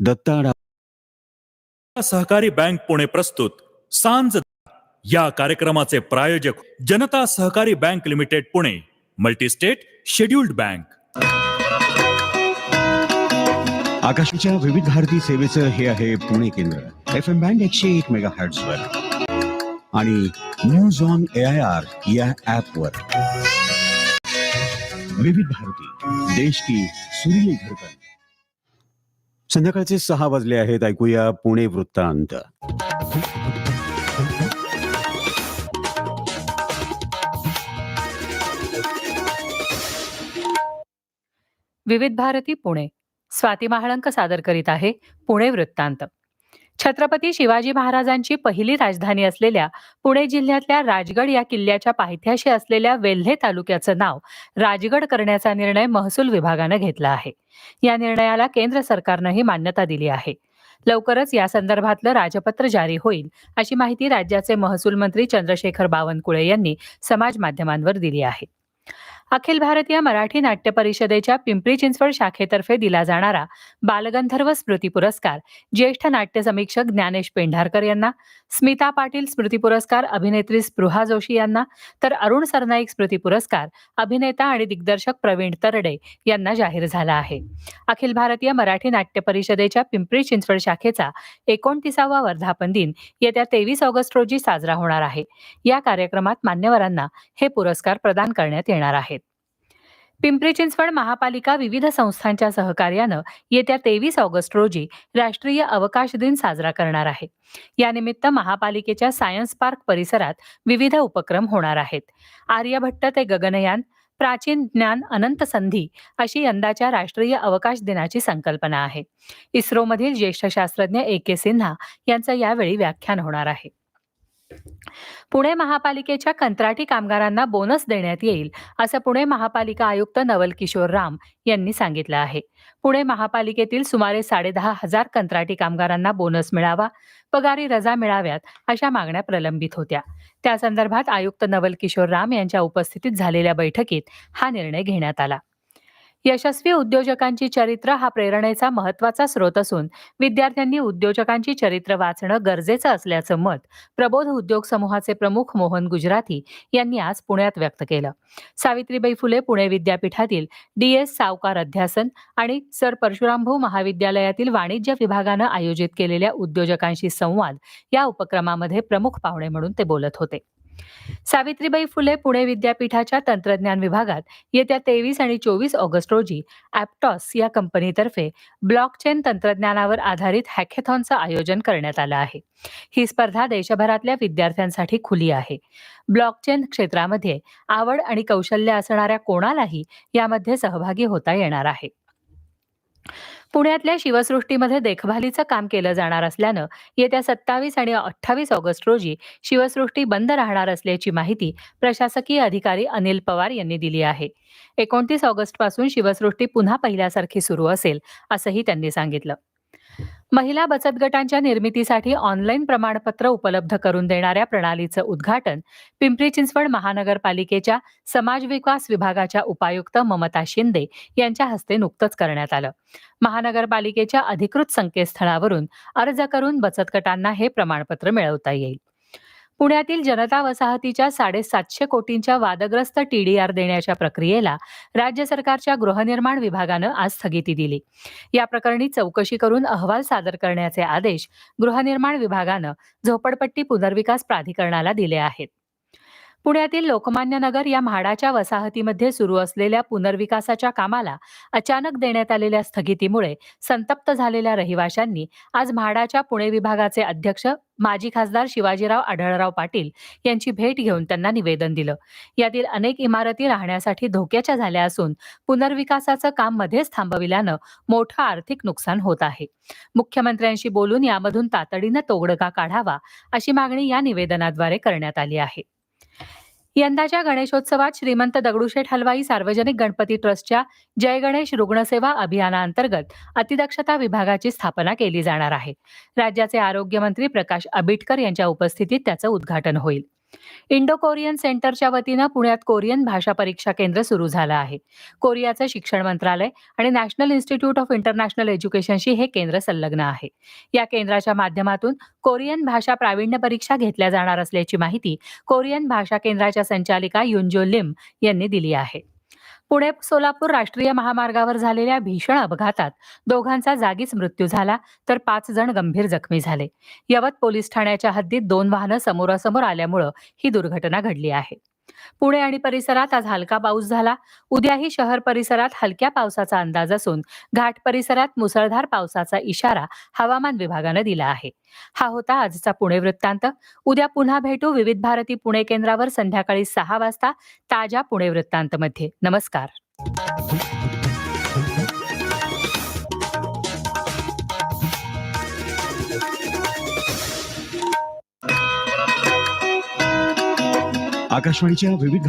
दत्ताडा सहकारी बँक पुणे प्रस्तुत. सांज या कार्यक्रमाचे प्रायोजक Janata Sahakari bank limited Pune multistate scheduled bank. आकाशाच्या विविध भारती सेवेचं हे आहे पुणे केंद्र. एफ एम बँड एकशे एक मेगा वर आणि news on A I R या ऍप वर विविध भारती देश की सुरीली धडकन. संध्याकाळचे सहा वाजले आहेत. ऐकूया पुणे वृत्तांत. विविध भारती पुणे. स्वाती महाळंक सादर करीत आहे पुणे वृत्तांत. छत्रपती शिवाजी महाराजांची पहिली राजधानी असलेल्या पुणे जिल्ह्यातल्या राजगड या किल्ल्याच्या पायथ्याशी असलेल्या वेल्हे तालुक्याचं नाव राजगड करण्याचा निर्णय महसूल विभागानं घेतला आहे. या निर्णयाला केंद्र सरकारनंही मान्यता दिली आहे. लवकरच या संदर्भातलं राजपत्र जारी होईल अशी माहिती राज्याचे महसूल मंत्री चंद्रशेखर बावनकुळे यांनी समाज माध्यमांवर दिली आहे. अखिल भारतीय मराठी नाट्य परिषदेच्या पिंपरी चिंचवड शाखेतर्फे दिला जाणारा बालगंधर्व स्मृती पुरस्कार. ज्येष्ठ नाट्य समीक्षक ज्ञानेश पेंढारकर यांना स्मिता पाटील स्मृती पुरस्कार अभिनेत्री स्पृहा जोशी यांना तर अरुण सरनाईक स्मृती पुरस्कार अभिनेता आणि दिग्दर्शक प्रवीण तरडे यांना जाहीर झाला आहे. अखिल भारतीय मराठी नाट्य परिषदेच्या पिंपरी चिंचवड शाखेचा एकोणतीसावा वर्धापन दिन येत्या तेवीस ऑगस्ट रोजी साजरा होणार आहे. या कार्यक्रमात मान्यवरांना हे पुरस्कार प्रदान करण्यात येणार आहेत. पिंपरी चिंचवड महापालिका विविध संस्थांच्या सहकार्यानं येत्या तेवीस ऑगस्ट रोजी राष्ट्रीय अवकाश दिन साजरा करणार आहे. यानिमित्त महापालिकेच्या सायन्स पार्क परिसरात विविध उपक्रम होणार आहेत. आर्यभट्ट ते गगनयान प्राचीन ज्ञान अनंत संधी अशी यंदाच्या राष्ट्रीय अवकाश दिनाची संकल्पना आहे. इस्रोमधील ज्येष्ठ शास्त्रज्ञ ए के सिन्हा यांचं यावेळी व्याख्यान होणार आहे. पुणे महापालिकेच्या कंत्राटी कामगारांना बोनस देण्यात येईल असं पुणे महापालिका आयुक्त नवल किशोर राम यांनी सांगितलं आहे. पुणे महापालिकेतील सुमारे साडेदहा हजार कंत्राटी कामगारांना बोनस मिळावा पगारी रजा मिळाव्यात अशा मागण्या प्रलंबित होत्या. त्या संदर्भात आयुक्त नवल किशोर राम यांच्या उपस्थितीत झालेल्या बैठकीत हा निर्णय घेण्यात आला. यशस्वी उद्योजकांची चरित्र हा प्रेरणेचा महत्त्वाचा स्रोत असून विद्यार्थ्यांनी उद्योजकांची चरित्र वाचणं गरजेचं असल्याचं मत प्रबोध उद्योग समूहाचे प्रमुख मोहन गुजराती यांनी आज पुण्यात व्यक्त केलं. सावित्रीबाई फुले पुणे विद्यापीठातील डी एस सावकार अध्यासन आणि सर परशुरामभाऊ महाविद्यालयातील वाणिज्य विभागानं आयोजित केलेल्या उद्योजकांशी संवाद या उपक्रमामध्ये प्रमुख पाहुणे म्हणून ते बोलत होते. सावित्रीबाई फुले पुणे विद्यापीठाच्या तंत्रज्ञान विभागात येत्या तेवीस आणि चोवीस ऑगस्ट रोजी ॲप्टॉस या कंपनीतर्फे ब्लॉकचेन तंत्रज्ञानावर आधारित हॅकेथॉनचं आयोजन करण्यात आलं आहे. ही स्पर्धा देशभरातल्या विद्यार्थ्यांसाठी खुली आहे. ब्लॉकचेन क्षेत्रामध्ये आवड आणि कौशल्य असणाऱ्या कोणालाही यामध्ये सहभागी होता येणार आहे. पुण्यातल्या शिवसृष्टीमध्ये देखभालीचं काम केलं जाणार असल्यानं येत्या सत्तावीस आणि अठ्ठावीस ऑगस्ट रोजी शिवसृष्टी बंद राहणार असल्याची माहिती प्रशासकीय अधिकारी अनिल पवार यांनी दिली आहे. एकोणतीस ऑगस्टपासून शिवसृष्टी पुन्हा पहिल्यासारखी सुरू असेल असंही त्यांनी सांगितलं. महिला बचत गटांच्या निर्मितीसाठी ऑनलाईन प्रमाणपत्र उपलब्ध करून देणाऱ्या प्रणालीचं उद्घाटन पिंपरी चिंचवड महानगरपालिकेच्या समाज विकास विभागाच्या उपायुक्त ममता शिंदे यांच्या हस्ते नुकतंच करण्यात आलं. महानगरपालिकेच्या अधिकृत संकेतस्थळावरून अर्ज करून बचत गटांना हे प्रमाणपत्र मिळवता येईल. पुण्यातील जनता वसाहतीच्या साडेसातशे कोटींच्या वादग्रस्त टीडीआर देण्याच्या प्रक्रियेला राज्य सरकारच्या गृहनिर्माण विभागानं आज स्थगिती दिली. या प्रकरणी चौकशी करून अहवाल सादर करण्याचे आदेश गृहनिर्माण विभागानं झोपडपट्टी पुनर्विकास प्राधिकरणाला दिले आहेत. पुण्यातील लोकमान्य नगर या म्हाडाच्या वसाहतीमध्ये सुरू असलेल्या पुनर्विकासाच्या कामाला अचानक देण्यात आलेल्या स्थगितीमुळे संतप्त झालेल्या रहिवाशांनी आज म्हाडाच्या पुणे विभागाचे अध्यक्ष माजी खासदार शिवाजीराव आढळराव पाटील यांची भेट घेऊन त्यांना निवेदन दिलं. यातील अनेक इमारती राहण्यासाठी धोक्याच्या झाल्या असून पुनर्विकासाचं काम मध्येच थांबविल्यानं मोठं आर्थिक नुकसान होत आहे. मुख्यमंत्र्यांशी बोलून यामधून तातडीनं तोडगा काढावा अशी मागणी या निवेदनाद्वारे करण्यात आली आहे. यंदाच्या गणेशोत्सवात श्रीमंत दगडूशेठ हलवाई सार्वजनिक गणपती ट्रस्टच्या जय गणेश रुग्णसेवा अभियानाअंतर्गत अतिदक्षता विभागाची स्थापना केली जाणार आहे. राज्याचे आरोग्यमंत्री प्रकाश आबिटकर यांच्या उपस्थितीत त्याचं उद्घाटन होईल. इंडो कोरियन सेंटरच्या वतीनं पुण्यात कोरियन भाषा परीक्षा केंद्र सुरू झालं आहे. कोरियाचं शिक्षण मंत्रालय आणि नॅशनल इन्स्टिट्यूट ऑफ इंटरनॅशनल एज्युकेशनशी हे केंद्र संलग्न आहे. या केंद्राच्या माध्यमातून कोरियन भाषा प्रावीण्य परीक्षा घेतल्या जाणार असल्याची माहिती कोरियन भाषा केंद्राच्या संचालिका युंजो लिम यांनी दिली आहे. पुणे सोलापूर राष्ट्रीय महामार्गावर झालेल्या भीषण अपघातात दोघांचा जागीच मृत्यू झाला तर पाच जण गंभीर जखमी झाले. यवत पोलीस ठाण्याच्या हद्दीत दोन वाहनं समोरासमोर आल्यामुळं ही दुर्घटना घडली आहे. पुणे आणि परिसरात आज हलका पाऊस झाला. उद्याही शहर परिसरात हलक्या पावसाचा अंदाज असून घाट परिसरात मुसळधार पावसाचा इशारा हवामान विभागानं दिला आहे. हा होता आजचा पुणे वृत्तांत. उद्या पुन्हा भेटू विविध भारती पुणे केंद्रावर संध्याकाळी सहा वाजता ताज्या पुणे वृत्तांत मध्ये नमस्कार. आकाशवाणीच्या विविध